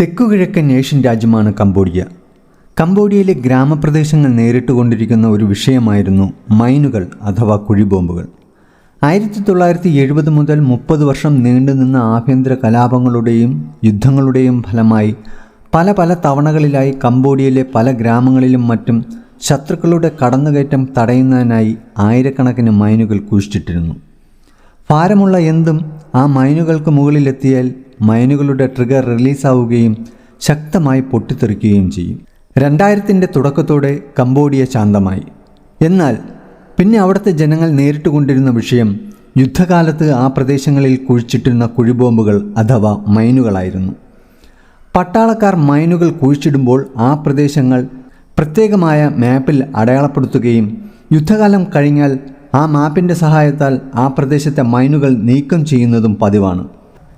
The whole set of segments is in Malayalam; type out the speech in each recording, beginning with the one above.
തെക്കുകിഴക്കൻ ഏഷ്യൻ രാജ്യമാണ് കംബോഡിയ. കംബോഡിയയിലെ ഗ്രാമപ്രദേശങ്ങൾ നേരിട്ടുകൊണ്ടിരിക്കുന്ന ഒരു വിഷയമായിരുന്നു മൈനുകൾ അഥവാ കുഴിബോംബുകൾ. ആയിരത്തി തൊള്ളായിരത്തി എഴുപത് മുതൽ മുപ്പത് വർഷം നീണ്ടുനിന്ന ആഭ്യന്തര കലാപങ്ങളുടെയും യുദ്ധങ്ങളുടെയും ഫലമായി പല പല തവണകളിലായി കംബോഡിയയിലെ പല ഗ്രാമങ്ങളിലും മറ്റും ശത്രുക്കളുടെ കടന്നുകയറ്റം തടയുന്നതിനായി ആയിരക്കണക്കിന് മൈനുകൾ കുഴിച്ചിട്ടിരുന്നു. ഭാരമുള്ള എന്തും ആ മൈനുകൾക്ക് മുകളിലെത്തിയാൽ മൈനുകളുടെ ട്രിഗർ റിലീസാവുകയും ശക്തമായി പൊട്ടിത്തെറിക്കുകയും ചെയ്യും. രണ്ടായിരത്തിന്റെ തുടക്കത്തോടെ കംബോഡിയ ശാന്തമായി. എന്നാൽ പിന്നെ അവിടുത്തെ ജനങ്ങൾ നേരിട്ട് കൊണ്ടിരുന്ന വിഷയം യുദ്ധകാലത്ത് ആ പ്രദേശങ്ങളിൽ കുഴിച്ചിട്ടിരുന്ന കുഴിബോംബുകൾ അഥവാ മൈനുകളായിരുന്നു. പട്ടാളക്കാർ മൈനുകൾ കുഴിച്ചിടുമ്പോൾ ആ പ്രദേശങ്ങൾ പ്രത്യേകമായ മാപ്പിൽ അടയാളപ്പെടുത്തുകയും യുദ്ധകാലം കഴിഞ്ഞാൽ ആ മാപ്പിന്റെ സഹായത്താൽ ആ പ്രദേശത്തെ മൈനുകൾ നീക്കം ചെയ്യുന്നതും പതിവാണ്.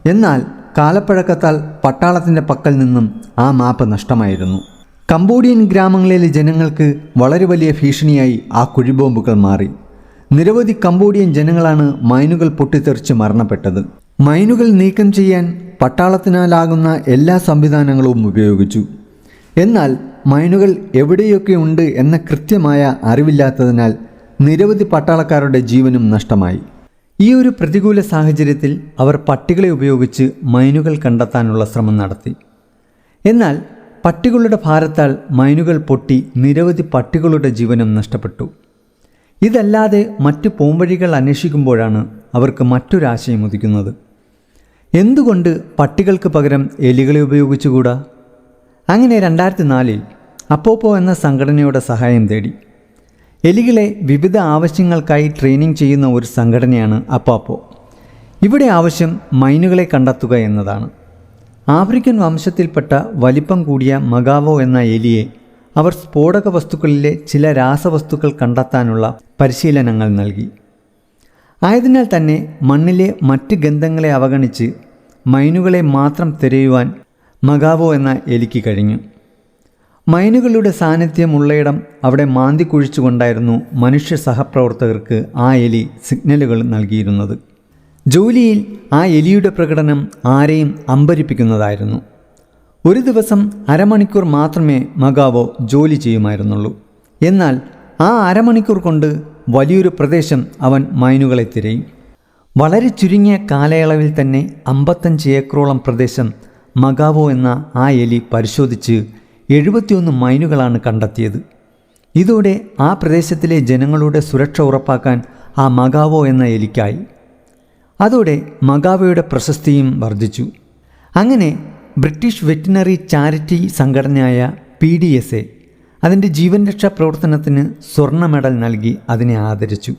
എന്നാൽ കാലപ്പഴക്കത്താൽ പട്ടാളത്തിന്റെ പക്കൽ നിന്നും ആ മാപ്പ് നഷ്ടമായിരുന്നു. കംബോഡിയൻ ഗ്രാമങ്ങളിലെ ജനങ്ങൾക്ക് വളരെ വലിയ ഭീഷണിയായി ആ കുഴിബോംബുകൾ മാറി. നിരവധി കംബോഡിയൻ ജനങ്ങളാണ് മൈനുകൾ പൊട്ടിത്തെറിച്ച് മരണപ്പെട്ടത്. മൈനുകൾ നീക്കം ചെയ്യാൻ പട്ടാളത്തിനാലാകുന്ന എല്ലാ സംവിധാനങ്ങളും ഉപയോഗിച്ചു. എന്നാൽ മൈനുകൾ എവിടെയൊക്കെ ഉണ്ട് എന്ന കൃത്യമായ അറിവില്ലാത്തതിനാൽ നിരവധി പട്ടാളക്കാരുടെ ജീവനും നഷ്ടമായി. ഈ ഒരു പ്രതികൂല സാഹചര്യത്തിൽ അവർ പട്ടികളെ ഉപയോഗിച്ച് മൈനുകൾ കണ്ടെത്താനുള്ള ശ്രമം നടത്തി. എന്നാൽ പട്ടികളുടെ ഭാരത്താൽ മൈനുകൾ പൊട്ടി നിരവധി പട്ടികളുടെ ജീവനും നഷ്ടപ്പെട്ടു. ഇതല്ലാതെ മറ്റ് പോംവഴികൾ അന്വേഷിക്കുമ്പോഴാണ് അവർക്ക് മറ്റൊരാശയം ഉദിക്കുന്നത്. എന്തുകൊണ്ട് പട്ടികൾക്ക് പകരം എലികളെ ഉപയോഗിച്ചുകൂടാ? അങ്ങനെ രണ്ടായിരത്തി നാലിൽ അപ്പോപ്പോ എന്ന സംഘടനയുടെ സഹായം തേടി. എലികളെ വിവിധ ആവശ്യങ്ങൾക്കായി ട്രെയിനിങ് ചെയ്യുന്ന ഒരു സംഘടനയാണ് അപ്പാപ്പോ. ഇവിടെ ആവശ്യം മൈനുകളെ കണ്ടെത്തുക എന്നതാണ്. ആഫ്രിക്കൻ വംശത്തിൽപ്പെട്ട വലിപ്പം കൂടിയ മഗാവോ എന്ന എലിയെ അവർ സ്ഫോടക വസ്തുക്കളിലെ ചില രാസവസ്തുക്കൾ കണ്ടെത്താനുള്ള പരിശീലനങ്ങൾ നൽകി. ആയതിനാൽ തന്നെ മണ്ണിലെ മറ്റ് ഗന്ധങ്ങളെ അവഗണിച്ച് മൈനുകളെ മാത്രം തിരയുവാൻ മഗാവോ എന്ന എലിക്ക് കഴിഞ്ഞു. മൈനുകളുടെ സാന്നിധ്യം ഉള്ളയിടം അവിടെ മാന്തി കുഴിച്ചുകൊണ്ടായിരുന്നു മനുഷ്യ സഹപ്രവർത്തകർക്ക് ആ എലി സിഗ്നലുകൾ നൽകിയിരുന്നത്. ജോലിയിൽ ആ എലിയുടെ പ്രകടനം ആരെയും അമ്പരിപ്പിക്കുന്നതായിരുന്നു. ഒരു ദിവസം അരമണിക്കൂർ മാത്രമേ മഗാവോ ജോലി ചെയ്യുമായിരുന്നുള്ളൂ. എന്നാൽ ആ അരമണിക്കൂർ കൊണ്ട് വലിയൊരു പ്രദേശം അവൻ മൈനുകളെ തിരയും. വളരെ ചുരുങ്ങിയ കാലയളവിൽ തന്നെ അമ്പത്തഞ്ച് ഏക്കറോളം പ്രദേശം മഗാവോ എന്ന ആ എലി പരിശോധിച്ച് എഴുപത്തിയൊന്ന് മൈനുകളാണ് കണ്ടെത്തിയത്. ഇതോടെ ആ പ്രദേശത്തിലെ ജനങ്ങളുടെ സുരക്ഷ ഉറപ്പാക്കാൻ ആ മഗാവോ എന്ന എലിക്കായി. അതോടെ മഗാവോയുടെ പ്രശസ്തിയും വർദ്ധിച്ചു. അങ്ങനെ ബ്രിട്ടീഷ് വെറ്റിനറി ചാരിറ്റി സംഘടനയായ പി ഡി എസ് എ അതിന്റെ ജീവൻ രക്ഷാ പ്രവർത്തനത്തിന് സ്വർണ മെഡൽ നൽകി അതിനെ ആദരിച്ചു.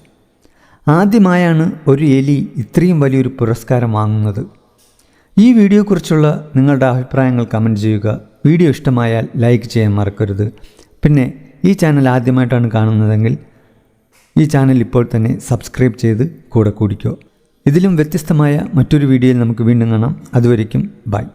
ആദ്യമായാണ് ഒരു എലി ഇത്രയും വലിയൊരു പുരസ്കാരം വാങ്ങുന്നത്. ഈ വീഡിയോയെക്കുറിച്ചുള്ള നിങ്ങളുടെ അഭിപ്രായങ്ങൾ കമന്റ് ചെയ്യുക. വീഡിയോ ഇഷ്ടമായാൽ ലൈക്ക് ചെയ്യാൻ മറക്കരുത്. പിന്നെ ഈ ചാനൽ ആദ്യമായിട്ടാണ് കാണുന്നതെങ്കിൽ ഈ ചാനൽ ഇപ്പോൾ തന്നെ സബ്സ്ക്രൈബ് ചെയ്ത് കൂടെ കൂടിക്കോ. ഇതിലും വ്യത്യസ്തമായ മറ്റൊരു വീഡിയോയിൽ നമുക്ക് വീണ്ടും കാണാം. അതുവരയ്ക്കും ബൈ.